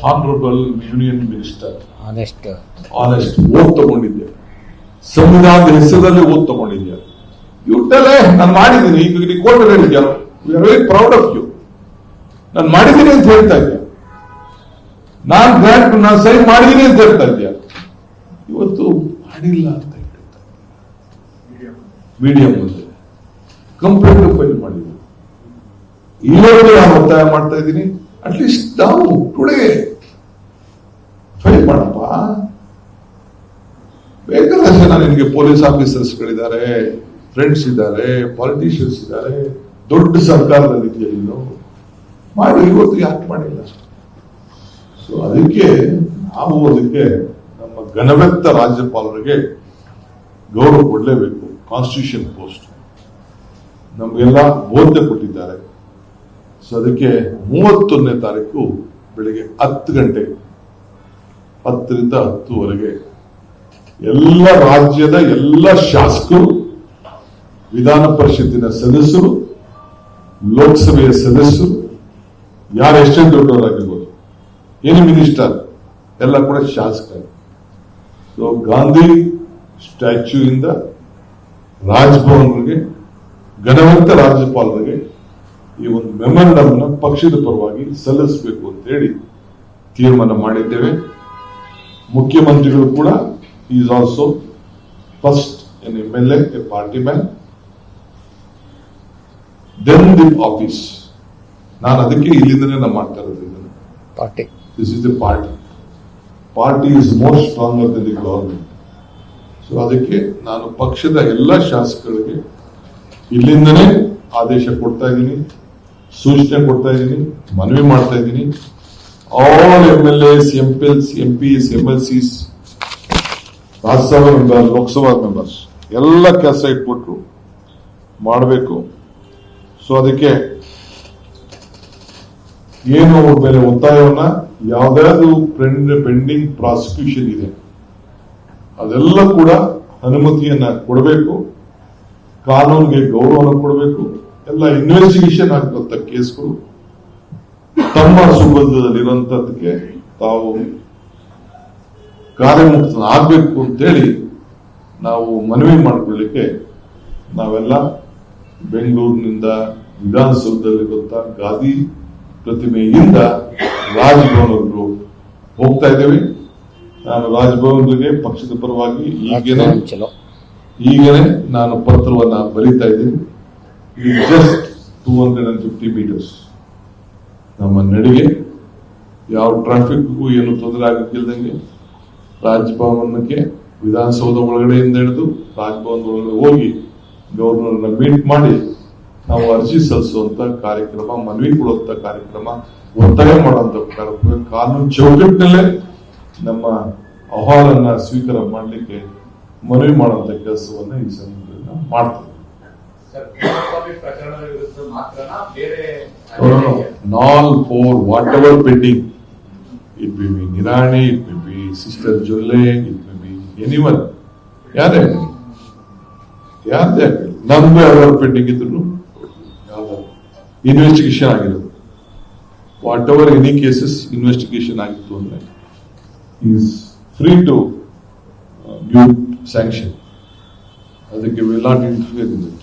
Honourable union minister honest honest oath ತಗೊಂಡಿದ್ದೆ. ಸಂವಿಧಾನದ ಹೆಸರಲ್ಲಿ ಓದ್ ತಗೊಂಡಿದ್ಯಾ ಇವತ್ತಲ್ಲೇ ನಾನು ಮಾಡಿದ್ದೀನಿ. ಈಗ ನೀವು court ಹೇಳಿದ್ಯಾ? Are very proud of you ನಾನು ಮಾಡಿದ್ದೀನಿ ಅಂತ ಹೇಳ್ತಾ ಇದ್ದೆ. ನಾನು ಗ್ರಾಂಟ್ ನಾನು ಸೈನ್ ಮಾಡಿದ್ದೀನಿ ಅಂತ ಹೇಳ್ತಾ ಇದ್ಯಾ ಇವತ್ತು ಮಾಡಿಲ್ಲ ಅಂತ ಹೇಳ್ತಾ ಮೀಡಿಯಂ ಮುಂದೆ. ಕಂಪ್ಲೇಂಟ್ ಫೈಲ್ ಮಾಡಿದ್ದೀನಿ. ಇವತ್ತು ನಾನು ಒತ್ತಾಯ ಮಾಡ್ತಾ ಇದ್ದೀನಿ. ಅಟ್ಲೀಸ್ಟ್ ನಾವು ಟುಡೇ ಫೈಲ್ ಮಾಡಪ್ಪ. ಬೇಕಾದ ಜನ ನಿನಗೆ ಪೊಲೀಸ್ ಆಫೀಸರ್ಸ್ಗಳಿದ್ದಾರೆ ಫ್ರೆಂಡ್ಸ್ ಇದ್ದಾರೆ ಪಾಲಿಟಿಷಿಯನ್ಸ್ ಇದ್ದಾರೆ, ದೊಡ್ಡ ಸರ್ಕಾರದಲ್ಲಿ ನೀನು ಮಾಡಿ, ಇವತ್ತು ಯಾಕೆ ಮಾಡಿಲ್ಲ? ಸೊ ಅದಕ್ಕೆ ನಾವು ಅದಕ್ಕೆ ನಮ್ಮ ಘನವೆತ್ತ ರಾಜ್ಯಪಾಲರಿಗೆ ಗೌರವ ಕೊಡಲೇಬೇಕು. ಕಾನ್ಸ್ಟಿಟ್ಯೂಷನ್ ಪೋಸ್ಟ್ ನಮಗೆಲ್ಲ ಬೋಧನೆ ಕೊಟ್ಟಿದ್ದಾರೆ. ಸೊ ಅದಕ್ಕೆ ಮೂವತ್ತೊಂದನೇ ತಾರೀಕು ಬೆಳಿಗ್ಗೆ ಹತ್ತು ಗಂಟೆ, ಹತ್ತರಿಂದ ಹತ್ತುವರೆಗೆ ಎಲ್ಲ ರಾಜ್ಯದ ಎಲ್ಲ ಶಾಸಕರು, ವಿಧಾನ ಪರಿಷತ್ತಿನ ಸದಸ್ಯರು, ಲೋಕಸಭೆಯ ಸದಸ್ಯರು, ಯಾರು ಎಷ್ಟೇ ದೊಡ್ಡವರಾಗಿರ್ಬೋದು, ಏನು ಮಿನಿಸ್ಟರ್, ಎಲ್ಲ ಕೂಡ ಶಾಸಕರು. ಸೊ ಗಾಂಧಿ ಸ್ಟ್ಯಾಚ್ಯೂ ಇಂದ ರಾಜಭವನ್ಗೆ ಗಣವಂತ ರಾಜ್ಯಪಾಲರಿಗೆ ಈ ಒಂದು ಮೆಮೊರಂಡಮ್ನ ಪಕ್ಷದ ಪರವಾಗಿ ಸಲ್ಲಿಸಬೇಕು ಅಂತ ಹೇಳಿ ತೀರ್ಮಾನ ಮಾಡಿದ್ದೇವೆ. ಮುಖ್ಯಮಂತ್ರಿಗಳು ಕೂಡ is also first an M L A party man then the office ನಾನು ಅದಕ್ಕೆ ಇಲ್ಲಿಂದನೇ ನಾನು ಮಾಡ್ತಾ ಇರೋದು party. This is the party party is more stronger than the government so ಅದಕ್ಕೆ ನಾನು ಪಕ್ಷದ ಎಲ್ಲ ಶಾಸಕರಿಗೆ ಇಲ್ಲಿಂದನೇ ಆದೇಶ ಕೊಡ್ತಾ ಇದ್ದೀನಿ. ಸೂಚನೆ ಕೊಡ್ತಾ ಇದ್ದೀನಿ, ಮನವಿ ಮಾಡ್ತಾ ಇದ್ದೀನಿ. All M L S M P Ls M Ps M L Cs Rajya Sabha member Lok Sabha members ಎಲ್ಲ ಕೆಲಸ ಇಟ್ಬಿಟ್ರು. ಮಾಡಬೇಕು. ಸೊ ಅದಕ್ಕೆ ಏನು ಅವ್ರ ಮೇಲೆ ಒತ್ತಾಯವನ್ನ? ಯಾವ್ದಾದ್ರು ಪೆಂಡಿಂಗ್ ಪ್ರಾಸಿಕ್ಯೂಷನ್ ಇದೆ. ಅದೆಲ್ಲ ಕೂಡ ಅನುಮತಿಯನ್ನ ಕೊಡಬೇಕು. ಕಾನೂನಿಗೆ ಗೌರವನ ಕೊಡಬೇಕು. ಎಲ್ಲ ಇನ್ವೆಸ್ಟಿಗೇಷನ್ ಆಗಿರುವಂತ ಕೇಸ್ಗಳು. ತಮ್ಮ ಸುಗಂಧದಲ್ಲಿರುವಂತದಕ್ಕೆ ತಾವು ಕಾರ್ಯಮುಕ್ತನಾಗಬೇಕು ಅಂತೇಳಿ ನಾವು ಮನವಿ ಮಾಡಿಕೊಳ್ಳಿಕ್ಕೆ ನಾವೆಲ್ಲ ಬೆಂಗಳೂರಿನಿಂದ ವಿಧಾನಸೌಧದಲ್ಲಿರುವಂತಹ ಗಾದಿ ಪ್ರತಿಮೆಯಿಂದ ರಾಜಭವನರು ಹೋಗ್ತಾ ಇದ್ದೇವೆ. ನಾನು ರಾಜಭವನಿಗೆ ಪಕ್ಷದ ಪರವಾಗಿ ಈಗೇನೆ ಈಗೇನೆ ನಾನು ಪತ್ರವನ್ನ ಬರೀತಾ ಇದ್ದೀನಿ. Just two hundred and fifty metres ನಮ್ಮ ನಡಿಗೆ ಯಾವ ಟ್ರಾಫಿಕ್ಗೂ ಏನು ತೊಂದರೆ ಆಗಕ್ಕಿಲ್ದಂಗೆ ರಾಜಭವನಕ್ಕೆ ವಿಧಾನಸೌಧ ಒಳಗಡೆಯಿಂದ ಹಿಡಿದು ರಾಜಭವನದ ಒಳಗಡೆ ಹೋಗಿ ಗವರ್ನರ್ನ ಮೀಟ್ ಮಾಡಿ ನಾವು ಅರ್ಜಿ ಸಲ್ಲಿಸುವಂತ ಕಾರ್ಯಕ್ರಮ, ಮನವಿ ಕೊಡುವಂತ ಕಾರ್ಯಕ್ರಮ, ಒತ್ತಾಯ ಮಾಡುವಂತ ಕಾರ್ಯಕ್ರಮ ಕಾನೂನು ಚೌಕಟ್ಟಿನಲ್ಲೇ ನಮ್ಮ ಅಹವಾಲನ್ನ ಸ್ವೀಕಾರ ಮಾಡಲಿಕ್ಕೆ ಮನವಿ ಮಾಡುವಂತ ಕೆಲಸವನ್ನ ಈ ಸಂದರ್ಭದಲ್ಲಿ ಮಾಡ್ತೇವೆ. ಸರ್ ಕುಮಾರಸ್ವಾಮಿ ಪ್ರಕರಣದ ವಿರುದ್ಧ ಮಾತ್ರನಾ ಬೇರೆ ನಾಲ್ four whatever pending it may be Nirani it may be sister Jolle it may be anyone ಯಾರೇ ಯಾರದೇ ನಮ್ದು ಯಾವ್ದಾದ್ರು ಪೆಂಡಿಂಗ್ ಇದ್ರು ಯಾವ್ದಾದ್ರು ಇನ್ವೆಸ್ಟಿಗೇಷನ್ ಆಗಿರೋದು whatever any cases investigation ಆಗಿತ್ತು ಅಂದ್ರೆ is free to give sanction ಅದಕ್ಕೆ will not interfere in that issue